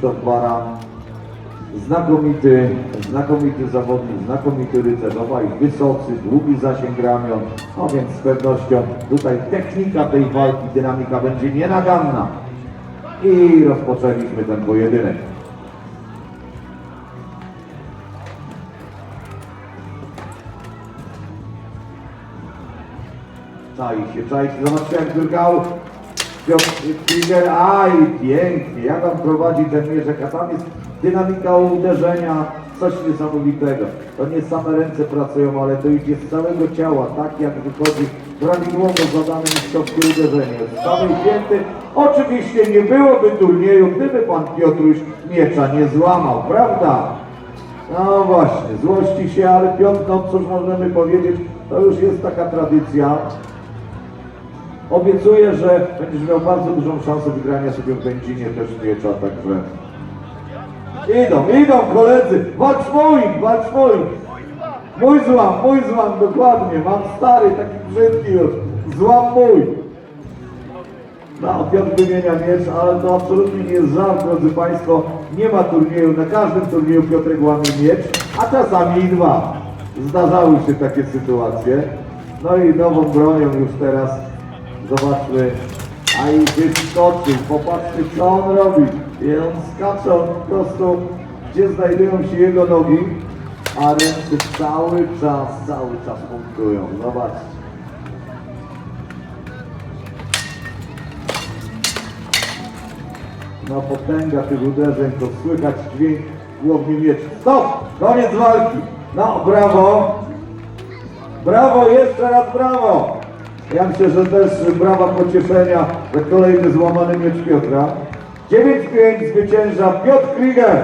Krzysztof Baran. Znakomity, znakomity zawodnik, znakomity rycerz, obaj wysocy, długi zasięg ramion, no więc z pewnością tutaj technika tej walki, dynamika będzie nienaganna. I rozpoczęliśmy ten pojedynek. Czai się, czai się, zobaczcie jak drgał Piotr Krieger, aj pięknie, jak on prowadzi ten mierzek, a tam jest dynamika uderzenia, coś niesamowitego. To nie same ręce pracują, ale to idzie z całego ciała, tak jak wychodzi prawidłowo zadane mistrzowskie uderzenie. Samej pięty, oczywiście nie byłoby turnieju, gdyby pan Piotruś miecza nie złamał, prawda? No właśnie, złości się, ale piątką, cóż możemy powiedzieć, to już jest taka tradycja. Obiecuję, że będziesz miał bardzo dużą szansę wygrania sobie w Będzinie też miecza, także... Idą, idą koledzy! Walcz mój, walcz mój! Mój złam, mój złam, dokładnie. Mam stary, taki brzydki już. Złam mój. No, Piotr wymienia miecz, ale to absolutnie nie jest żart, drodzy Państwo. Nie ma turnieju, na każdym turnieju Piotrek łamie miecz, a czasami i dwa. Zdarzały się takie sytuacje. No i nową bronią już teraz, zobaczmy, a i wyskoczył, popatrzcie co on robi. I on skacze, po prostu, gdzie znajdują się jego nogi, a ręce cały czas, cały czas punktują. Zobaczcie. No potęga tych uderzeń, to słychać dźwięk głowni miecza. Stop! Koniec walki! No, brawo! Brawo, jeszcze raz brawo! Ja myślę, że też brawa pocieszenia za kolejny złamany miecz Piotra. 9-5 zwycięża Piotr Krieger.